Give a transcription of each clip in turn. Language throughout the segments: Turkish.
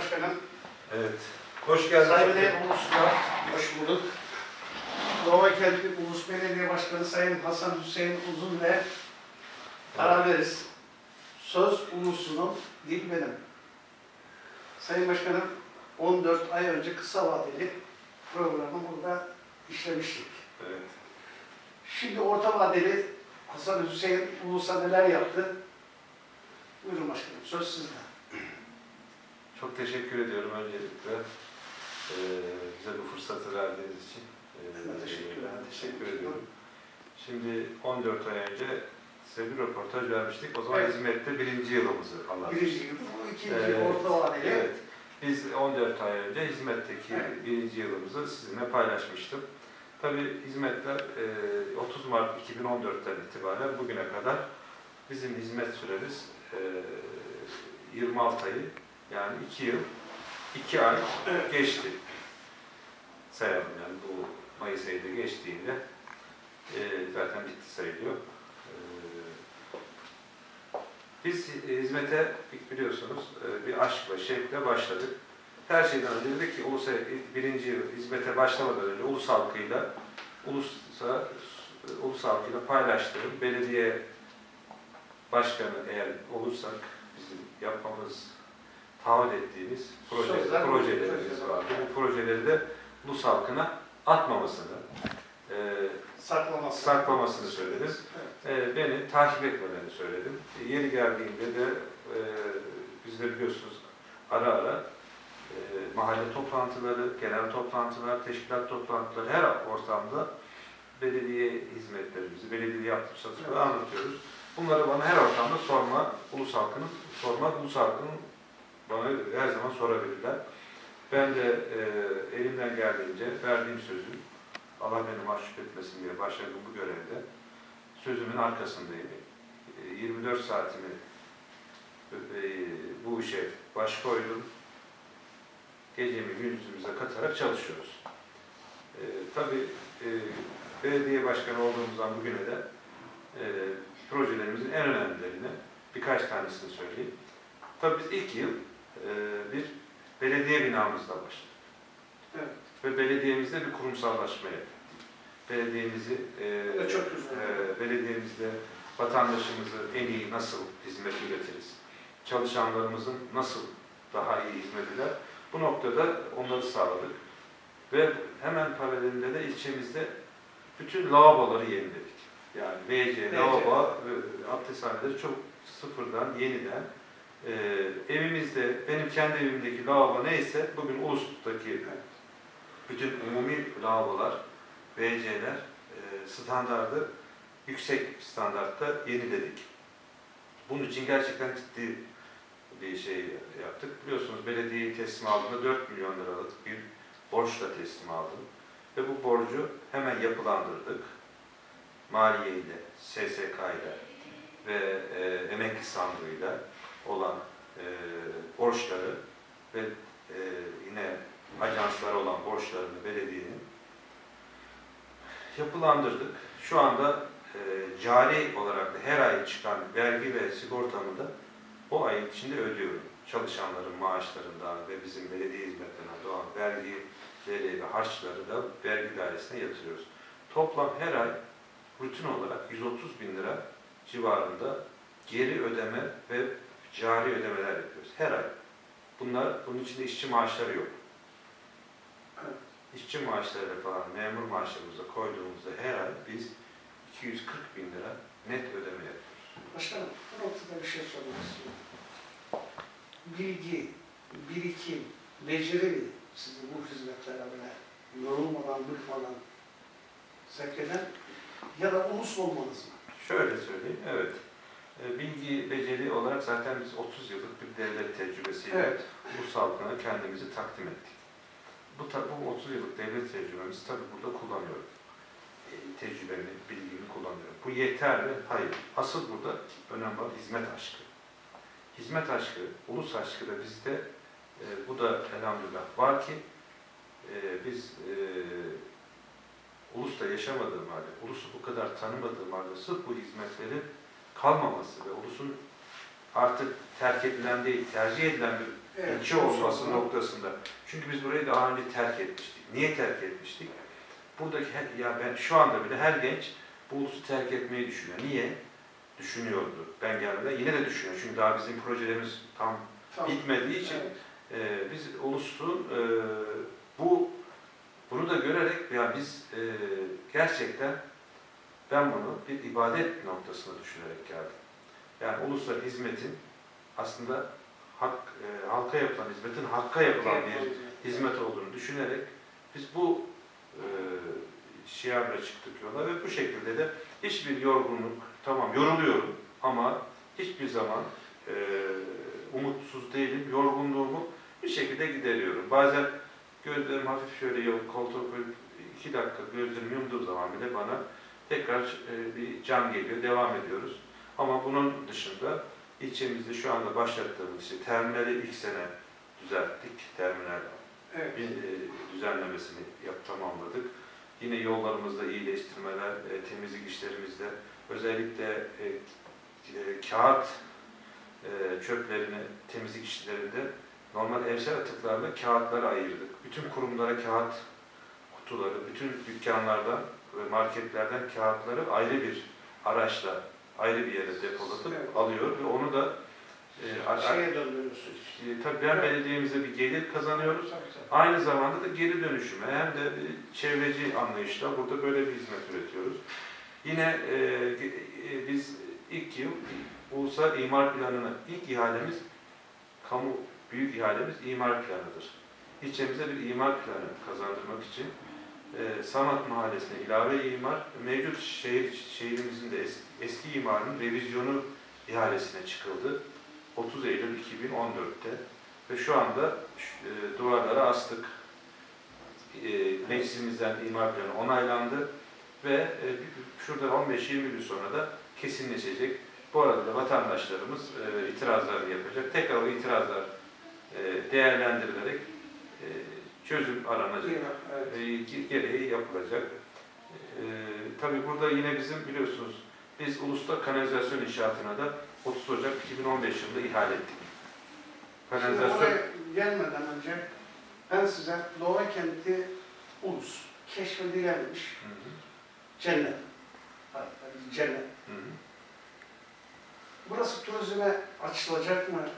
Başkanım, Evet. Hoş geldiniz. saygıdeğer uluslar, hoş bulduk. Nova Kentli Ulus Belediye Başkanı Sayın Hasan Hüseyin Uzun ve beraberiz. Söz ulusunun dil benim. Sayın Başkanım, 14 ay önce kısa vadeli programı burada işlemiştik. Evet. Şimdi orta vadeli Hasan Hüseyin Ulus'a neler yaptı? Buyurun başkanım, söz sizde. Çok teşekkür ediyorum öncelikle. Ee, bize bu fırsatı verdiğiniz için. Ee, teşekkürler, ben teşekkür ediyorum. Şimdi 14 ay önce size bir röportaj vermiştik. O zaman Evet. hizmette birinci yılımızı anlatmıştık. Birinci yıl, bu ikinci Evet, orta vadeli. Evet. Biz 14 ay önce hizmetteki Evet. birinci yılımızı sizinle paylaşmıştım. Tabii hizmetler e, 30 Mart 2014'ten itibaren bugüne kadar bizim hizmet süremiz e, 26 ayı yani 2 yıl 2 ay geçti. Sayalım yani bu Mayıs ayında geçtiğinde e, zaten bitti sayılıyor. E, biz hizmete biliyorsunuz e, bir aşkla, şevkle başladık. Her şeyden önce dedik ki ulusal, birinci yıl hizmete başlamadan önce ulus halkıyla ulusa, ulus halkıyla paylaştığım belediye başkanı eğer olursak bizim yapmamız taahhüt ettiğimiz proje, Sözler, projelerimiz projeler. vardı. Bu projeleri de ulus halkına atmamasını, e, Saklaması. saklamasını söyledim. Evet. E, beni takip etmelerini söyledim. E, yeri geldiğinde de e, biz de biliyorsunuz ara ara e, mahalle toplantıları, genel toplantılar, teşkilat toplantıları her ortamda belediye hizmetlerimizi, belediye yaptığım satışları Evet. anlatıyoruz. Bunları bana her ortamda sorma, ulus halkının sorma, ulus halkının bana her zaman sorabilirler. Ben de e, elimden geldiğince verdiğim sözü, Allah beni mahcup etmesin diye başladım bu görevde sözümün arkasındayım. E, 24 saatimi e, bu işe baş koydum. Gecemi gündüzümüze katarak çalışıyoruz. E, tabii e, belediye başkanı olduğumuzdan bugüne de e, projelerimizin en önemlilerini birkaç tanesini söyleyeyim. Tabii biz ilk yıl e, bir belediye binamızla başladık. Evet. Ve belediyemizde bir kurumsallaşma yaptık. Belediyemizi e, çok güzel. e, belediyemizde vatandaşımızı en iyi nasıl hizmet üretiriz? Çalışanlarımızın nasıl daha iyi hizmet eder? Bu noktada onları sağladık. Ve hemen paralelinde de ilçemizde bütün lavaboları yeniledik. Yani WC, lavabo ve abdesthaneleri çok sıfırdan, yeniden e, evimizde, benim kendi evimdeki lavabo neyse bugün Ulus'taki bütün umumi lavabolar, WC'ler e, standardı yüksek standartta yeniledik. Bunun için gerçekten ciddi bir şey yaptık. Biliyorsunuz belediyeyi teslim aldığında 4 milyon liralık bir borçla teslim aldım. Ve bu borcu hemen yapılandırdık. Maliye ile, SSK ile ve e, emekli sandığıyla olan e, borçları ve e, yine ajanslara olan borçlarını belediyenin yapılandırdık. Şu anda e, cari olarak da her ay çıkan vergi ve sigortamı da o ayın içinde ödüyorum. Çalışanların maaşlarından ve bizim belediye hizmetlerinden doğan vergileri ve harçları da vergi dairesine yatırıyoruz. Toplam her ay rutin olarak 130 bin lira civarında geri ödeme ve cari ödemeler yapıyoruz. Her ay. Bunlar, bunun içinde işçi maaşları yok. İşçi maaşları falan memur maaşlarımıza koyduğumuzda her ay biz 240 bin lira net ödeme yapıyoruz. Başkanım, bu noktada bir şey sormak istiyorum. Bilgi, birikim, beceri mi sizi bu hizmetlere böyle yorulmadan, bıkmadan sevk eden ya da ulus olmanız mı? Şöyle söyleyeyim, evet. E, Bilgi, beceri olarak zaten biz 30 yıllık bir devlet tecrübesiyle Evet. bu halkına kendimizi takdim ettik. Bu, bu 30 yıllık devlet tecrübemizi tabii burada kullanıyorum. E, tecrübemi, bilgimi kullanıyorum. Bu yeter mi? Hayır. Asıl burada önemli olan hizmet aşkı. Hizmet aşkı, ulus aşkı da bizde e, bu da elhamdülillah var ki e, biz e, ulusta yaşamadığım halde, ulusu bu kadar tanımadığım halde sırf bu hizmetlerin kalmaması ve ulusun artık terk edilen değil, tercih edilen bir Evet, ilçe olması sonra- noktasında. Çünkü biz burayı daha önce terk etmiştik. Niye terk etmiştik? Buradaki her, ya ben şu anda bile her genç bu ulusu terk etmeyi düşünüyor. Niye? Düşünüyordu. Ben geldiğimde yine de düşünüyor. Çünkü daha bizim projelerimiz tam Tamam. bitmediği için Evet. ee, biz ulusun e, bu bunu da görerek ya biz e, gerçekten ben bunu bir ibadet noktasına düşünerek geldim. Yani ulusal hizmetin aslında hak, e, halka yapılan hizmetin hakka yapılan bir hizmet olduğunu düşünerek biz bu e, şiarla çıktık yola ve bu şekilde de hiçbir yorgunluk, tamam yoruluyorum ama hiçbir zaman e, umutsuz değilim, yorgunluğumu bir şekilde gideriyorum. Bazen gözlerim hafif şöyle yok, koltuğa koyup iki dakika gözlerimi yumduğum zaman bile bana tekrar e, bir can geliyor, devam ediyoruz. Ama bunun dışında ilçemizde şu anda başlattığımız işte terminali ilk sene düzelttik. Terminal Evet. bir e, düzenlemesini yap, tamamladık. Yine yollarımızda iyileştirmeler, e, temizlik işlerimizde özellikle e, e, kağıt e, çöplerini temizlik işlerinde normal evsel atıklarla kağıtları ayırdık. Bütün kurumlara kağıt kutuları, bütün dükkanlardan ve marketlerden kağıtları ayrı bir araçla ayrı bir yere depolatıp Evet. alıyor ve onu da e, Şeye döndürüyorsunuz. e, tabii ben belediyemize bir gelir kazanıyoruz. Tabii, tabii. Aynı zamanda da geri dönüşüme hem de çevreci anlayışla burada böyle bir hizmet üretiyoruz. Yine e, e, biz ilk yıl Ulusal İmar Planı'nı, ilk ihalemiz, kamu büyük ihalemiz imar planıdır. İlçemize bir imar planı kazandırmak için e, Sanat Mahallesi'ne ilave imar, mevcut şehir şehrimizin de eski, eski imarın revizyonu ihalesine çıkıldı. 30 Eylül 2014'te ve şu anda e, duvarlara astık. E, meclisimizden imar planı onaylandı ve e, şurada 15-20 gün sonra da kesinleşecek. Bu arada da vatandaşlarımız e, itirazlarını yapacak. Tekrar o itirazlar e, değerlendirilerek çözüm aranacak. Evet. E, ge- gereği yapılacak. E, tabii burada yine bizim biliyorsunuz biz Ulus'ta kanalizasyon inşaatına da 30 Ocak 2015 yılında ihale ettik. Şimdi Kanalizasyon oraya gelmeden önce ben size Doğa Kenti Ulus keşfedilememiş Hı hı, cennet. Cennet. hı hı. Burası turizme açılacak mı?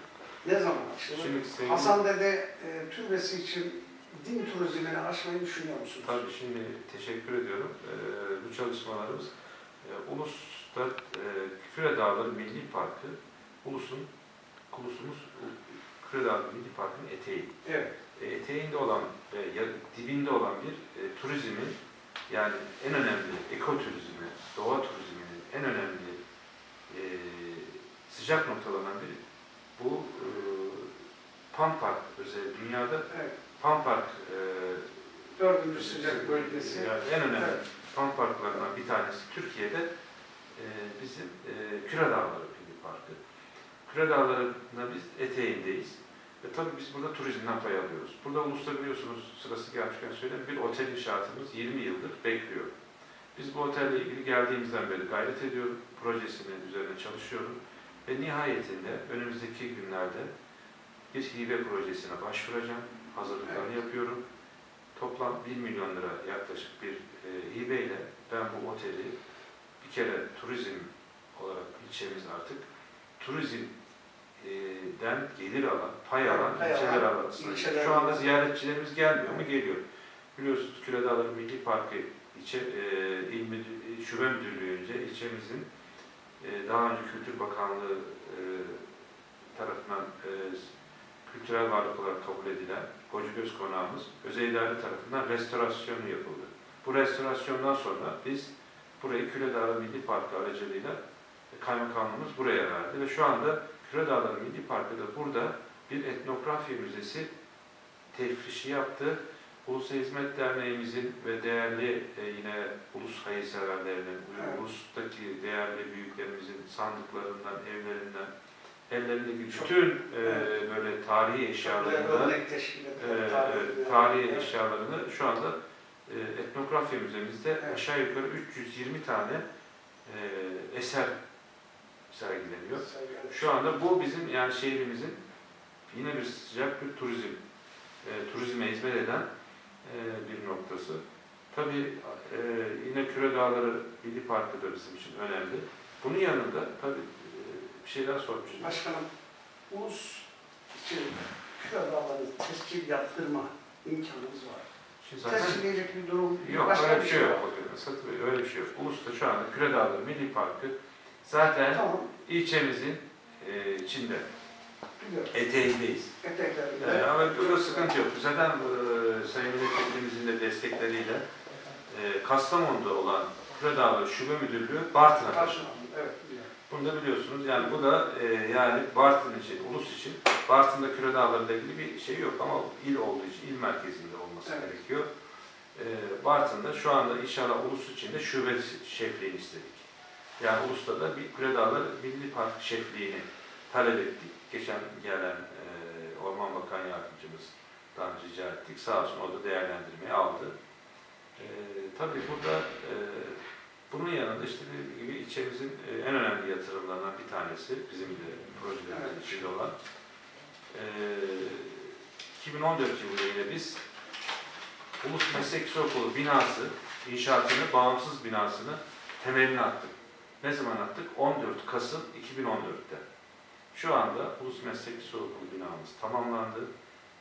Ne zaman açılır? Şimdi Hasan Dede e, türbesi için din turizmini açmayı düşünüyor musunuz? Tabii şimdi teşekkür ediyorum. Ee, bu çalışmalarımız e, Ulus'ta e, Küre Dağları Milli Parkı, Ulus'un Ulus'umuz Küre Dağları Milli Parkı'nın eteği. Evet. E, eteğinde olan ya- dibinde olan bir e, turizmin yani en önemli ekoturizmi, doğa turizminin en önemli e, sıcak noktalarından biri bu e, Pan Park özel dünyada Evet. Pan Park e, Dördüncü sıcak bölgesi. en önemli Evet. pan parklarından bir tanesi Türkiye'de e, bizim e, Küre Dağları Milli Parkı. Küre Dağları'nda biz eteğindeyiz. Ve tabii biz burada turizmden pay alıyoruz. Burada uluslararası biliyorsunuz sırası gelmişken söyleyeyim bir otel inşaatımız 20 yıldır bekliyor. Biz bu otelle ilgili geldiğimizden beri gayret ediyorum. Projesinin üzerine çalışıyorum. Ve nihayetinde önümüzdeki günlerde bir hibe projesine başvuracağım. Hazırlıklarını yapıyorum. Toplam 1 milyon lira yaklaşık bir e, hibeyle ben bu oteli bir kere turizm olarak ilçemiz artık turizmden gelir alan, pay alan Pay ilçeler arasında. ilçeler Şu anda ziyaretçilerimiz gelmiyor mu? Geliyor. Biliyorsunuz Küre Dağları Milli Parkı ilçe, e, il müdür, şube müdürlüğünce ilçemizin e, daha önce Kültür Bakanlığı e, tarafından e, kültürel varlık olarak kabul edilen Gocugöz Konağımız özel idare tarafından restorasyonu yapıldı. Bu restorasyondan sonra biz burayı Küre Dağları Milli Parkı aracılığıyla kaymakamlığımız buraya verdi ve şu anda Küre Dağları Milli Parkı da burada bir etnografya müzesi tefrişi yaptı. Ulusal Hizmet Derneğimizin ve değerli e, yine ulus hayırseverlerinin, Evet. ulustaki değerli büyüklerimizin sandıklarından, evlerinden, ellerindeki bütün e, böyle tarihi eşyalarını, e, e, tarihi- eşyalarını şu anda e, etnografya müzemizde Evet. aşağı yukarı 320 tane e, eser sergileniyor. Şu anda bu bizim yani şehrimizin yine bir sıcak bir turizm, e, turizme hizmet eden e, bir noktası. Tabii e, yine Küre Dağları Milli Parkı da bizim için önemli. Bunun yanında tabii e, bir şeyler sormuştum. Başkanım, ulus için şu adaları tescil yaptırma imkanımız var. Şimdi zaten Tescilleyecek bir durum yok başka öyle bir şey yok. Bakın Satı Bey öyle bir şey yok. Ulus'ta şu anda Küre Dağları Milli Parkı zaten Tamam, ilçemizin e, içinde, biliyorum. eteğindeyiz. Eteklerinde. Ee, ama burada sıkıntı yok. Zaten e, Sayın Milletvekilimizin de destekleriyle e, Kastamonu'da olan Küre Dağları Şube Müdürlüğü Bartın'a taşındı. Karşılandı, evet biliyorum. Bunu da biliyorsunuz. Yani bu da e, yani Bartın için, ulus için Bartın'da Küre Dağları'yla ilgili bir şey yok ama il olduğu için il merkezinde olması Evet. gerekiyor. E, Bartın'da şu anda inşallah ulus için de şube şefliğini istedik. Yani Ulus'ta da bir Küre Dağları Milli Park şefliğini talep ettik. Geçen gelen e, Orman Bakan Yardımcımızdan rica ettik. Sağ olsun o da değerlendirmeyi aldı. E, tabii burada e, bunun yanında işte dediğim gibi ilçemizin e, en önemli yatırımlarından bir tanesi bizim de projelerimizin Evet. içinde olan e, 2014 yılında yine biz Ulus Meslek Yüksekokulu binası inşaatını, bağımsız binasını temelini attık. Ne zaman attık? 14 Kasım 2014'te. Şu anda Ulus Meslek Yüksekokulu binamız tamamlandı.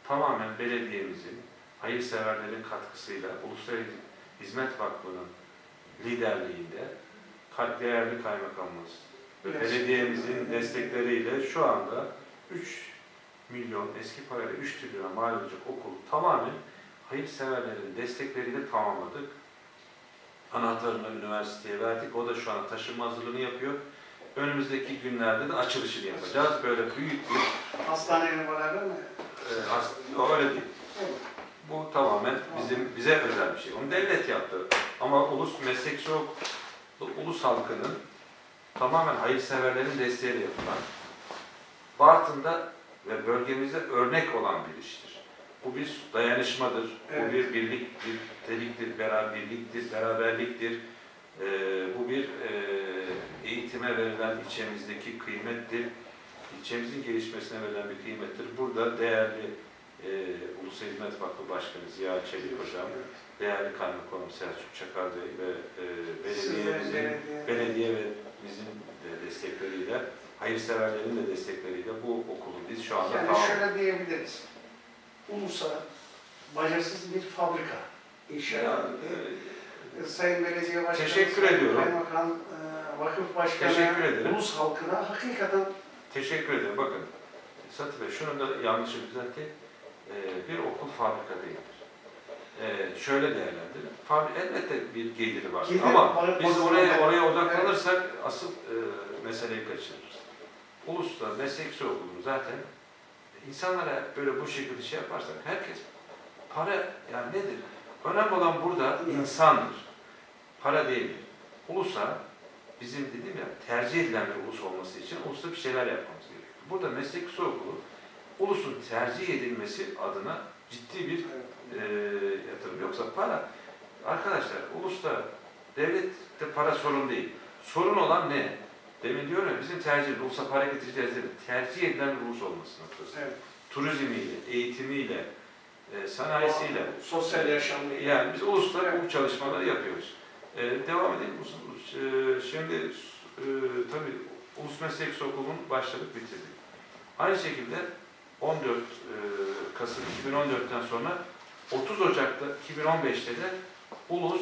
Tamamen belediyemizin, hayırseverlerin katkısıyla Uluslararası Hizmet Vakfı'nın liderliğinde kay- değerli kaymakamımız ve belediyemizin destekleriyle şu anda 3 milyon eski parayla 3 trilyona mal olacak okul tamamen hayırseverlerin destekleriyle tamamladık. Anahtarını üniversiteye verdik. O da şu an taşınma hazırlığını yapıyor. Önümüzdeki günlerde de açılışını yapacağız. Böyle büyük bir Hastaneyle beraber mi? e, aslında öyle değil. Evet. Bu tamamen bizim bize özel bir şey. Onu devlet yaptı. Ama ulus meslek soğuk ulus halkının tamamen hayırseverlerin desteğiyle yapılan Bartın'da ve bölgemizde örnek olan bir iştir. Bu bir dayanışmadır, bu Evet. bir birlik, bir teliktir, beraberliktir, beraberliktir. Ee, bu bir e, eğitime verilen ilçemizdeki kıymettir. İlçemizin gelişmesine verilen bir kıymettir. Burada değerli e, Ulusal Hizmet Vakfı Başkanı Ziya Çelik Hocam, değerli kaymakamım Selçuk Çakar Bey ve e, belediyemizin, belediye- belediye ve bizim de destekleriyle, hayırseverlerin de destekleriyle bu okulu biz şu anda Yani tamam. şöyle diyebiliriz. Ulus'a bacasız bir fabrika inşa edildi. e, Sayın Belediye Başkanı, Teşekkür Sayın ediyorum. Kaymakam, e, Vakıf Başkanı, Teşekkür ederim. Ulus halkına hakikaten Teşekkür ederim. Bakın, Satı Bey şunu da yanlışı düzeltti. Ee, bir okul fabrika değildir. Ee, şöyle değerlendirin. Fabri, elbette bir geliri var. Gelir Ama var, biz oraya oraya odaklanırsak asıl e, meseleyi kaçırırız. Ulus'ta meslek yüksek okulu zaten insanlara böyle bu şekilde şey yaparsak herkes para yani nedir? Önemli olan burada insandır. Para değildir. Ulus'a bizim dedim ya tercih edilen bir ulus olması için ulusta bir şeyler yapmamız gerekiyor. Burada meslek okulu ulusun tercih edilmesi adına ciddi bir e, yatırım. Yoksa para, arkadaşlar ulusta, devlette para sorun değil. Sorun olan ne? Demin diyorum ya bizim tercih, ulusa para getireceğiz değil. Tercih edilen bir ulus olması noktası. evet, Turizmiyle, eğitimiyle, e, sanayisiyle. sosyal yaşamı Yani biz ulusla bu çalışmaları yapıyoruz. E, devam edelim. Ulus- E, şimdi e, tabii Ulus Meslek Yüksek Okulu'nu başladık, bitirdik. Aynı şekilde 14 e, Kasım 2014'ten sonra 30 Ocak'ta 2015'te de Ulus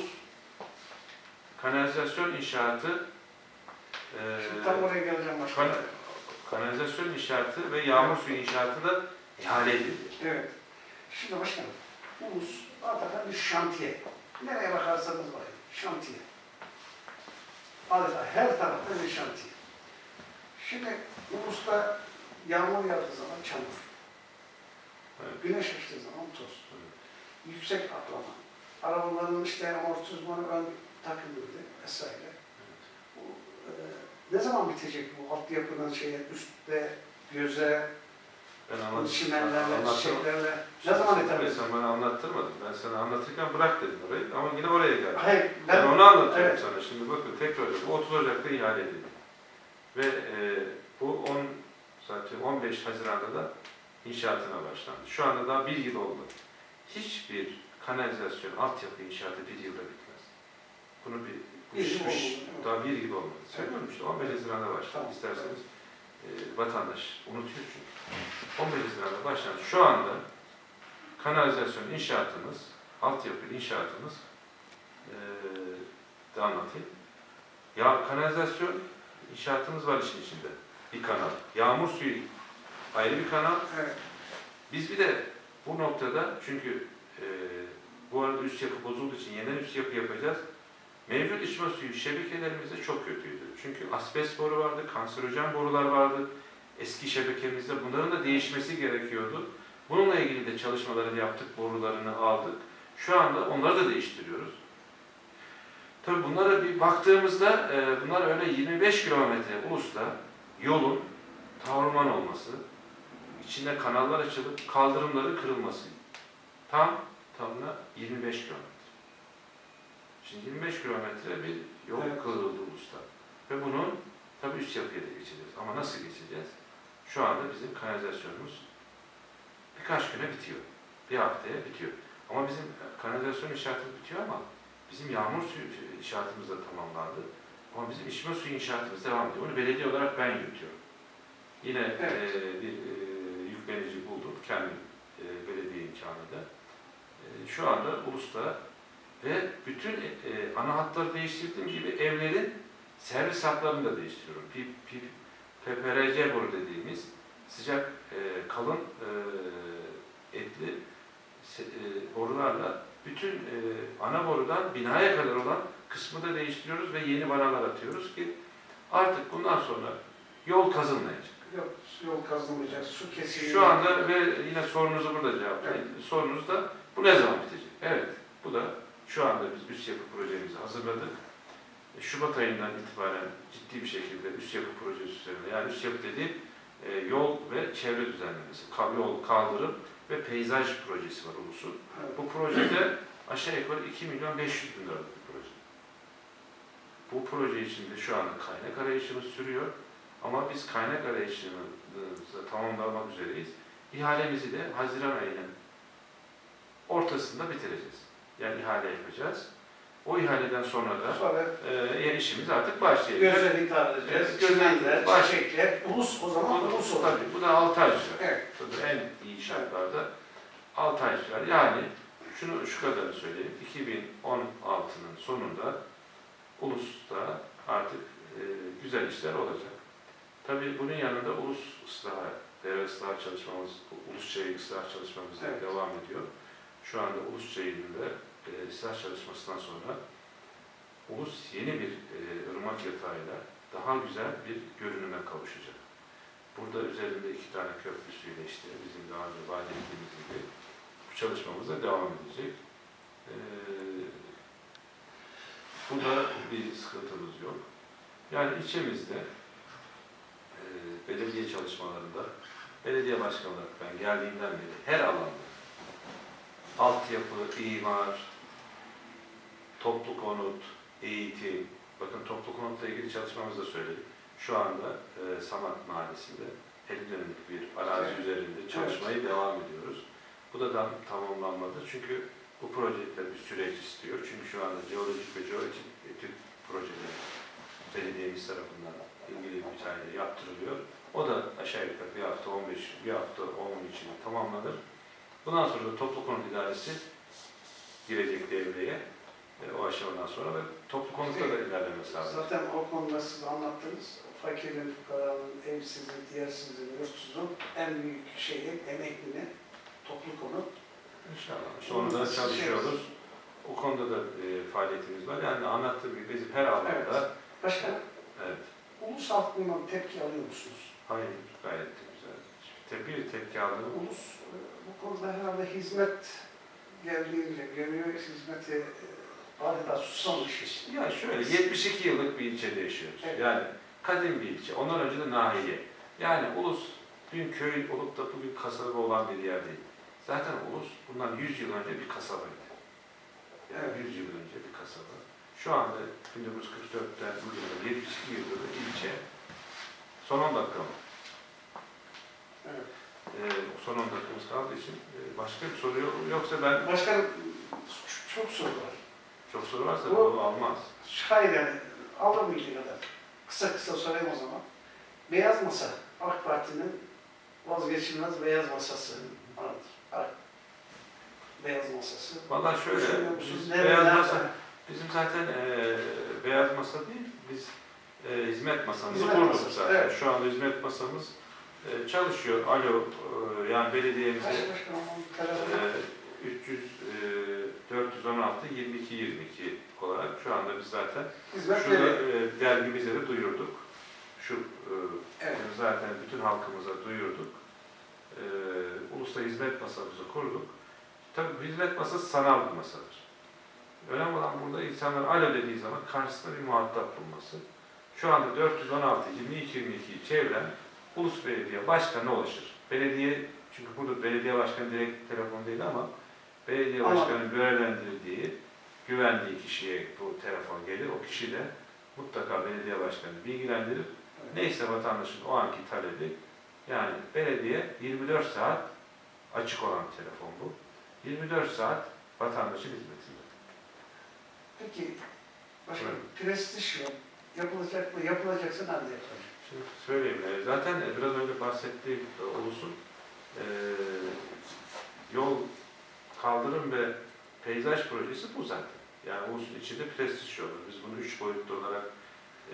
kanalizasyon inşaatı e, tam oraya geleceğim başkanım. kan- kanalizasyon inşaatı ve yağmur suyu inşaatı da ihale edildi. Evet. Şimdi başkanım, Ulus adeta bir şantiye. Nereye bakarsanız bakın, şantiye. Adeta her tarafta bir şantiye. Şimdi Ulus'ta yağmur yağdığı zaman çamur. Evet. Güneş açtığı zaman toz. Yüksek atlama. Arabaların işte amortizmanı ön takılırdı vesaire. Bu, e, ne zaman bitecek bu altyapının şeye, üstte, göze, Ben anlat- çimenlerle, çiçeklerle ne zaman biter? Sen bana anlattırmadın. Ben sana anlatırken bırak dedim orayı ama yine oraya geldim. Hayır, Ben, ben, onu anlatıyorum evet. sana. Şimdi bakın tekrar. Bu 30 Ocak'ta ihale edildi. Ve e, bu 10 zaten 15 Haziran'da da inşaatına başlandı. Şu anda daha bir yıl oldu. Hiçbir kanalizasyon altyapı inşaatı bir yılda bitmez. Bunu bir bu iş- daha bir yıl olmadı. Söylüyorum işte 15 Haziran'da başladı. Tamam. İsterseniz e, vatandaş unutuyor çünkü. 15 Haziran'da başlandı. Şu anda kanalizasyon inşaatımız, altyapı inşaatımız e, de anlatayım. Ya kanalizasyon inşaatımız var işin içinde. Bir kanal. Yağmur suyu ayrı bir kanal. Evet. Biz bir de bu noktada çünkü e, bu arada üst yapı bozulduğu için yeniden üst yapı yapacağız. Mevcut içme suyu şebekelerimizde çok kötüydü. Çünkü asbest boru vardı, kanserojen borular vardı. Eski şebekemizde bunların da değişmesi gerekiyordu. Bununla ilgili de çalışmaları yaptık, borularını aldık. Şu anda onları da değiştiriyoruz. Tabii bunlara bir baktığımızda e, bunlar öyle 25 kilometre ulusta yolun tavrman olması, içinde kanallar açılıp kaldırımların kırılması. Tam tamına 25 kilometre. Şimdi 25 kilometre bir yol Evet. kırıldı usta. Ve bunun tabii üst yapıya da geçeceğiz. Ama nasıl geçeceğiz? Şu anda bizim kanalizasyonumuz birkaç güne bitiyor. Bir haftaya bitiyor. Ama bizim kanalizasyon inşaatımız bitiyor ama bizim yağmur suyu inşaatımız da tamamlandı. Ama bizim içme suyu inşaatımız devam ediyor. Bunu belediye olarak ben yürütüyorum. Yine Evet. eee, bir eee, yüklenici buldum. Kendi eee, belediye imkanıyla. Eee, şu anda Ulus'ta ve bütün eee, ana hatları değiştirdiğim gibi evlerin servis hatlarını da değiştiriyorum. P, P, PPRC boru dediğimiz sıcak eee, kalın eee, etli eee, borularla bütün eee, ana borudan binaya kadar olan kısmı da değiştiriyoruz ve yeni vanalar atıyoruz ki artık bundan sonra yol kazılmayacak. Yok, yol kazılmayacak, su kesilmeyecek. Şu anda ve yine sorunuzu burada cevaplayayım. Sorunuz da bu ne zaman bitecek? Evet, bu da şu anda biz üst yapı projemizi hazırladık. E, Şubat ayından itibaren ciddi bir şekilde üst yapı projesi üzerinde, yani üst yapı dediğim e, yol ve çevre düzenlemesi, yol, kaldırım ve peyzaj projesi var Ulus'un. Evet. Bu projede aşağı yukarı 2 milyon 500 bin liralık bir proje. Bu proje içinde şu anda kaynak arayışımız sürüyor. Ama biz kaynak arayışımızı tamamlamak üzereyiz. İhalemizi de Haziran ayının ortasında bitireceğiz. Yani ihale yapacağız. O ihaleden sonra da Sonra e, işimiz artık başlayacak. gözleri ithal edeceğiz. Evet, gözleri- Çimenler, baş- çiçekler. Ulus o zaman ulus olur. Tabii bu da 6 ay sürer. Evet. Tabii en iyi şartlarda 6 ay sürer. Yani şunu şu kadarını söyleyeyim. 2016'nın sonunda Ulus'ta artık e, güzel işler olacak. Tabii bunun yanında ulus ıslahı, dere ıslah çalışmamız, ulus çayı ıslah çalışmamız Evet. devam ediyor. Şu anda ulus çayının da e, ıslah çalışmasından sonra ulus yeni bir e, ırmak yatağıyla daha güzel bir görünüme kavuşacak. Burada üzerinde iki tane köprüsüyle işte bizim daha önce vaat ettiğimiz gibi bu çalışmamız da devam edecek. E, burada bir sıkıntımız yok. Yani ilçemizde e, belediye çalışmalarında belediye başkanı olarak ben geldiğimden beri her alanda altyapı, imar, toplu konut, eğitim, bakın toplu konutla ilgili çalışmamızı da söyledik. Şu anda e, Samat Mahallesi'nde 50 dönümlük bir arazi Evet. üzerinde çalışmayı devam ediyoruz. Bu da tam tamamlanmadı çünkü bu projeler bir süreç istiyor. Çünkü şu anda jeolojik ve jeolojik etüt projeleri belediyemiz tarafından ilgili bir tane yaptırılıyor. O da aşağı yukarı bir hafta 15, bir hafta 10 içinde tamamlanır. Bundan sonra da toplu konut idaresi girecek devreye. E, o aşamadan sonra ve toplu konutta da ilerleme sağlayacak. Zaten o konuda siz anlattınız. Fakirin, fukaranın, evsizin, diğersizin, yurtsuzun en büyük şeyi emeklinin toplu konut. İnşallah. İşte onu da çalışıyoruz. O konuda da e, faaliyetimiz var. Yani anlattığım gibi bizim her alanda Başka, evet. ulus halkından tepki alıyor musunuz? Hayır, gayet de güzel. Tepki bir tepki aldım. Ulus e, bu konuda herhalde hizmet geldiğince görüyor, hizmeti e, adeta susamış. Ya şöyle 72 yıllık bir ilçede yaşıyoruz. Evet. Yani kadim bir ilçe. Ondan önce de nahiye. Yani Ulus dün köy olup da bugün kasaba olan bir yer değil. Zaten Ulus bundan 100 yıl önce bir kasabaydı. Yani Evet. 100 yıl önce bir kasaba. Şu anda 1944'ten bugüne 72 yıldır ilçe Son 10 dakika mı? Evet. Ee, son 10 dakikamız kaldığı için e, başka bir soru yok. Yoksa ben Başkanım çok soru var. çok soru varsa Bu- bunu almaz. Hayır yani alabildiği kadar. Kısa kısa sorayım o zaman. Beyaz Masa, AK Parti'nin vazgeçilmez beyaz masası vardır. AK Beyaz Masası. Vallahi şöyle, biz beyaz masa, bizim zaten e, beyaz masa değil, biz e, hizmet masamızı Hizmet kurduk masası, zaten. evet. Şu anda hizmet masamız e, çalışıyor. Alo, e, yani belediyemize e, 300, e, 416, 22, 22 olarak şu anda biz zaten Hizmet şurada e, dergimize de duyurduk. Şu e, Evet. zaten bütün halkımıza duyurduk. E, Ulusal Hizmet Masamızı kurduk. Tabii hizmet masası sanal bir masadır. Önemli olan burada insanlar alo dediği zaman karşısında bir muhatap bulması. Şu anda 416 22 22'yi çeviren Ulus Belediye Başkanı'na ulaşır. Belediye, çünkü burada belediye başkanı direkt telefon değil ama belediye Ama- başkanı görevlendirdiği, güvendiği kişiye bu telefon gelir. O kişi de mutlaka belediye başkanı bilgilendirir. Neyse vatandaşın o anki talebi, yani belediye 24 saat açık olan telefon bu. 24 saat vatandaşın hizmetinde. Peki başkanım prestij yok. Yapılacak mı? Yapılacaksa nerede yapılacak? Şimdi söyleyeyim, e, zaten e, biraz önce bahsettiğim e, ulusun e, yol, kaldırım ve peyzaj projesi bu zaten. Yani ulusun içinde prestij yolu. Biz bunu üç boyutlu olarak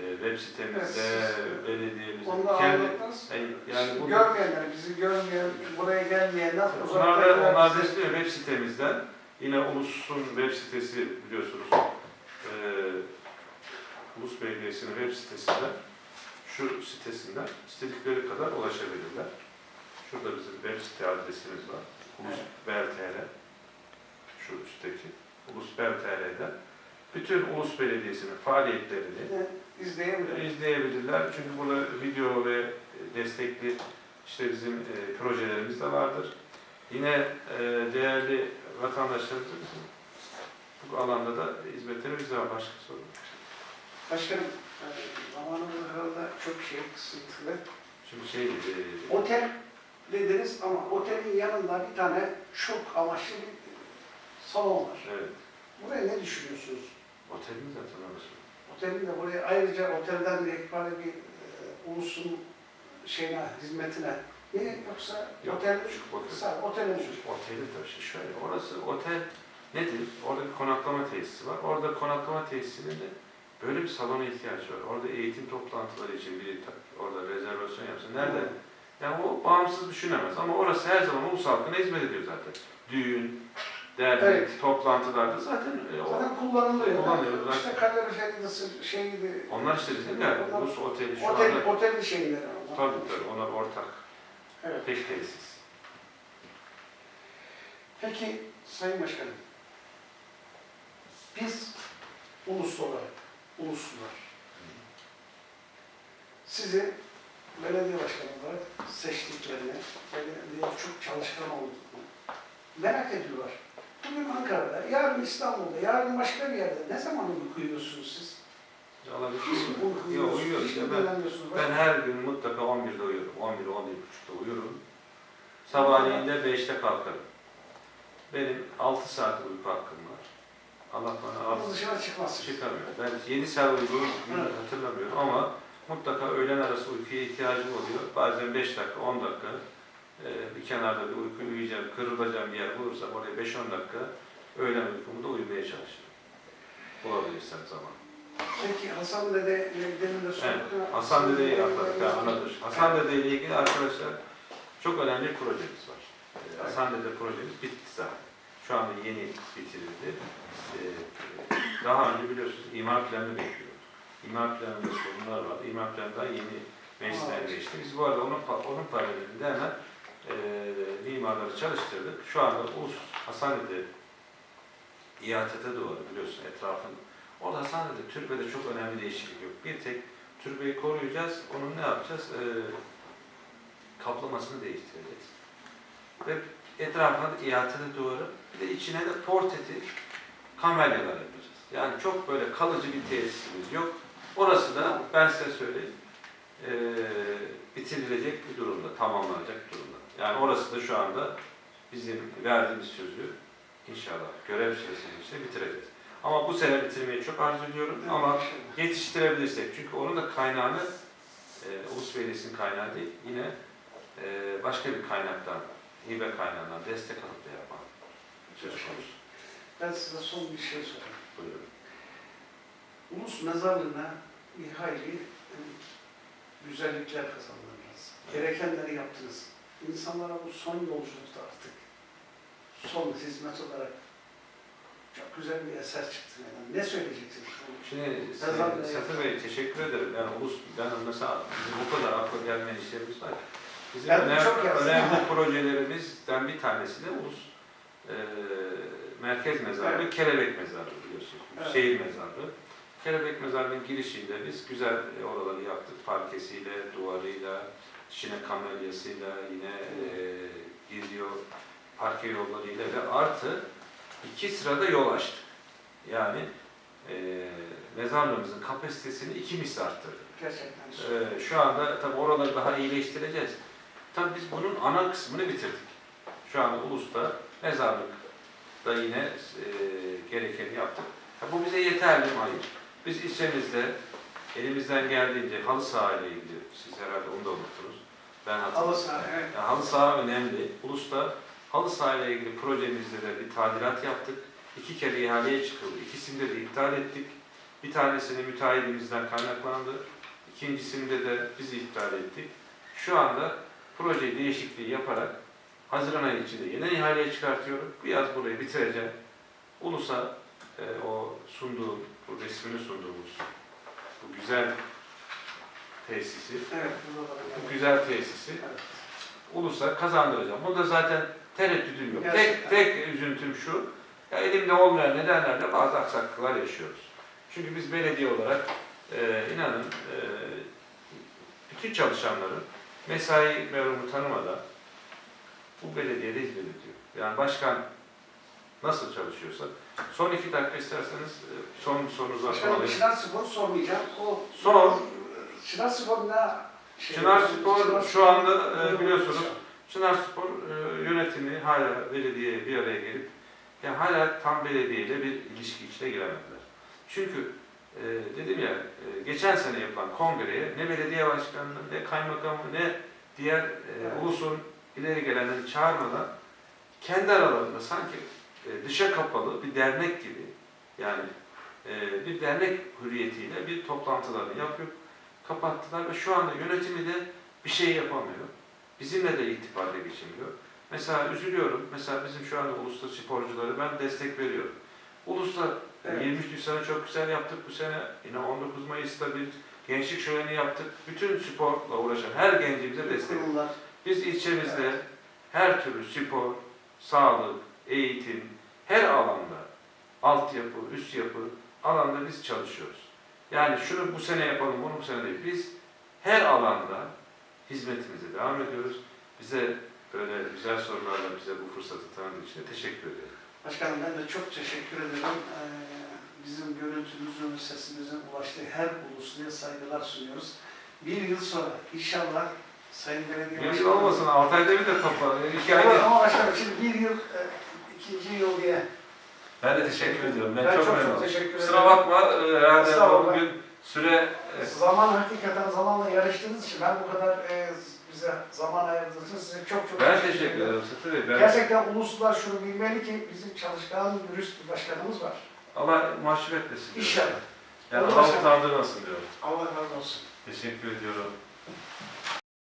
e, web sitemizde, Evet. belediyemizde, Onu da kendi, yani, Yani yani bu, görmeyenler, bizi görmeyen, buraya gelmeyenler Onlar da, uzaktakiler onlar da bizi- istiyor web sitemizden. Yine Ulus'un web sitesi biliyorsunuz. Ee, Ulus Belediyesi'nin web sitesinden, şu sitesinden istedikleri kadar ulaşabilirler. Şurada bizim web site adresimiz var. Ulus Bel.tr Şu üstteki. Ulus Bel.tr'den bütün Ulus Belediyesi'nin faaliyetlerini de izleyebilir. izleyebilirler. Çünkü burada video ve destekli işte bizim e, projelerimiz de vardır. Yine e, değerli vatandaşlarımız da bizim bu alanda da hizmetlerimiz var. Başka sorun. Başkanım, zamanımız herhalde çok şey kısıtlı. Şimdi şey, e, Otel dediniz ama otelin yanında bir tane çok amaçlı bir salon var. evet, Buraya ne düşünüyorsunuz? otelimiz zaten orası. Otelin de buraya ayrıca otelden rekbari bir e, ulusun şeyine, hizmetine. Niye yoksa Yok, otel, küçük otel. sadece otel olacak. Oteli de işte şöyle, orası otel nedir? Orada bir konaklama tesisi var. Orada konaklama tesisinin de böyle bir salona ihtiyacı var. Orada eğitim toplantıları için biri ta- orada rezervasyon yapsın. Nerede? Yani o bağımsız düşünemez ama orası her zaman ulus halkına hizmet ediyor zaten. Düğün, dernek, Evet. toplantılarda zaten e, o, Zaten kullanılıyor. Kullanılıyor, İşte kaloriferinizi şeydi. onlar işte ya Onlar- ulus oteli şu Otel, anda otelli şeyleri. tabii tabii onlar ortak. Evet. Tek tesis. Peki Sayın Başkanım, biz ulus olarak, uluslular, sizi belediye başkanı olarak seçtiklerini, belediye çok çalışkan olduğunu merak ediyorlar. Bugün Ankara'da, yarın İstanbul'da, yarın başka bir yerde ne zaman uyuyorsunuz siz? Hiç ya mi ben, dinlenmiyorsunuz? ben her gün mutlaka 11'de uyuyorum. 11 11.30'da uyurum. Sabahleyin de 5'te kalkarım. Benim 6 saat uyku hakkım var. Allah bana Ama 6 dışarı çıkmazsınız. çıkarmıyor. Ben 7 saat uyuduğum günü Evet. hatırlamıyorum ama mutlaka öğlen arası uykuya ihtiyacım oluyor. Bazen 5 dakika, 10 dakika e, bir kenarda bir uyku uyuyacağım, kırılacağım bir yer bulursam oraya 5-10 dakika öğlen uykumu da uyumaya çalışıyorum. Bulabilirsem zaman. Peki Hasan Dede demin de. Evet, ya, Hasan Dede'yi Dede- atladık, ha, anladım. Hasan Dede ile ilgili arkadaşlar çok önemli bir projemiz var. Ee, Hasan Dede projemiz bitti zaten. Şu anda yeni bitirildi. Ee, daha önce biliyorsunuz imar planını bekliyorduk. İmar planında sorunlar var. İmar planı daha yeni meclisten geçti. Biz bu arada onun, onun paralelinde hemen e, mimarları çalıştırdık. Şu anda Ulus Hasan Dede İHT'de doğru biliyorsun etrafın. Orada Hasanlı'da türbede çok önemli değişiklik yok. Bir tek türbeyi koruyacağız. Onun ne yapacağız? Ee, kaplamasını değiştireceğiz. Ve etrafına da ihateli duvarı, bir de içine de porteti kamelyalar yapacağız. Yani çok böyle kalıcı bir tesisimiz yok. Orası da ben size söyleyeyim. e, bitirilecek bir durumda, tamamlanacak bir durumda. Yani orası da şu anda bizim verdiğimiz sözü inşallah görev süresi içinde bitireceğiz. Ama bu sene bitirmeyi çok arzu ediyorum ama yetiştirebilirsek çünkü onun da kaynağını e, Ulus Belediyesi'nin kaynağı değil yine e, başka bir kaynaktan, hibe kaynağından destek alıp da yapmak söz konusu. Ben size son bir şey sorayım. Buyurun. Ulus mezarlığına bir hayli e, güzellikler kazandınız. Gerekenleri yaptınız. İnsanlara bu son yolculukta artık son hizmet olarak çok güzel bir eser çıktı. Yani ne söyleyeceksiniz? Şimdi Satır Bey teşekkür ederim. Yani Ulus, ben mesela bu kadar akla gelmeyen işlerimiz var. Bizim Ben önemli, çok yazdım. önemli projelerimizden bir tanesi de Ulus e, Merkez Mezarlığı, Evet. Kelebek Mezarlığı biliyorsunuz. Evet. Şehir Mezarlığı. Kelebek Mezarlığı'nın girişinde biz güzel e, oraları yaptık. Parkesiyle, duvarıyla, içine kamelyasıyla, yine e, gidiyor parke yollarıyla ve artı iki sırada yol açtık. Yani e, mezarlığımızın kapasitesini iki misli arttırdık. Gerçekten. E, şu anda tabii oraları daha iyileştireceğiz. Tabii biz bunun ana kısmını bitirdik. Şu anda Ulus'ta mezarlıkta yine e, gerekeni yaptık. Ha, bu bize yeterli mi? Hayır. Biz ilçemizde elimizden geldiğince halı saha ile ilgili, siz herhalde onu da unuttunuz. Ben hatırladım. Halı saha, evet. Yani halı saha önemli. Ulus'ta halı saha ile ilgili projemizde de bir tadilat yaptık. İki kere ihaleye çıkıldı. İkisinde de iptal ettik. Bir tanesini müteahhidimizden kaynaklandı. İkincisinde de biz iptal ettik. Şu anda proje değişikliği yaparak Haziran ayı içinde yeniden ihaleye çıkartıyorum. Bu yaz burayı bitireceğim. Ulus'a e, o sunduğum, bu resmini sunduğumuz bu güzel tesisi, Evet. bu güzel tesisi Evet. Ulus'a kazandıracağım. Bunda zaten tereddüdüm yok. Tek, tek üzüntüm şu, ya elimde olmayan nedenlerle bazı aksaklıklar yaşıyoruz. Çünkü biz belediye olarak e, inanın e, bütün çalışanların mesai mevrumu tanımadan bu belediyede hizmet ediyor. Yani başkan nasıl çalışıyorsa. Son iki dakika isterseniz e, son sorunuzu alayım. Çınar Spor sormayacağım. O Son. Çınar Spor ne? Şey, Çınar Spor Çınar şu anda e, biliyorsunuz Çınar Spor e, yönetimi hala belediyeye bir araya gelip ya hala tam belediyeyle bir ilişki içine giremediler. Çünkü e, dedim ya e, geçen sene yapılan kongreye ne belediye başkanını ne kaymakamı ne diğer e, Evet. ulusun ileri gelenleri çağırmadan kendi aralarında sanki e, dışa kapalı bir dernek gibi yani e, bir dernek hürriyetiyle bir toplantılarını yapıyor kapattılar ve şu anda yönetimi de bir şey yapamıyor. Bizimle de irtibata geçemiyor. Mesela üzülüyorum. Mesela bizim şu anda uluslu sporcuları ben destek veriyorum. Ulus'ta Evet. 23 Nisan'ı çok güzel yaptık bu sene. Yine 19 Mayıs'ta bir gençlik şöleni yaptık. Bütün sporla uğraşan her gencimize destek. Biz ilçemizde her türlü spor, sağlık, eğitim, her alanda, altyapı, üst yapı alanda biz çalışıyoruz. Yani şunu bu sene yapalım, bunu bu sene değil. Biz her alanda hizmetimize devam ediyoruz. Bize böyle güzel sorularla bize bu fırsatı tanıdığı için teşekkür ederim. Başkanım ben de çok teşekkür ederim. Ee, bizim görüntümüzün ve sesimizin ulaştığı her ulusluya saygılar sunuyoruz. Bir yıl sonra inşallah Sayın Belediye Bir yıl olmasın, 6 ayda bir de toplanır. İki ayda. ama başkanım şimdi bir yıl e, ikinci yıl diye. Ben de teşekkür ediyorum. Ben, Ben çok, çok çok memnunum. teşekkür ederim. Kusura bakma, e, herhalde bugün süre e, Zaman hakikaten zamanla yarıştığınız için ben bu kadar e, bize zaman ayırdığınız için size çok çok Ben teşekkür ederim Satır Bey. Ben, Gerçekten uluslar şunu bilmeli ki bizim çalışkan, dürüst bir başkanımız var. Allah mahcup etmesin. diyorum. İnşallah. Yani Allah utandırmasın diyorum. Allah razı olsun. Teşekkür ediyorum.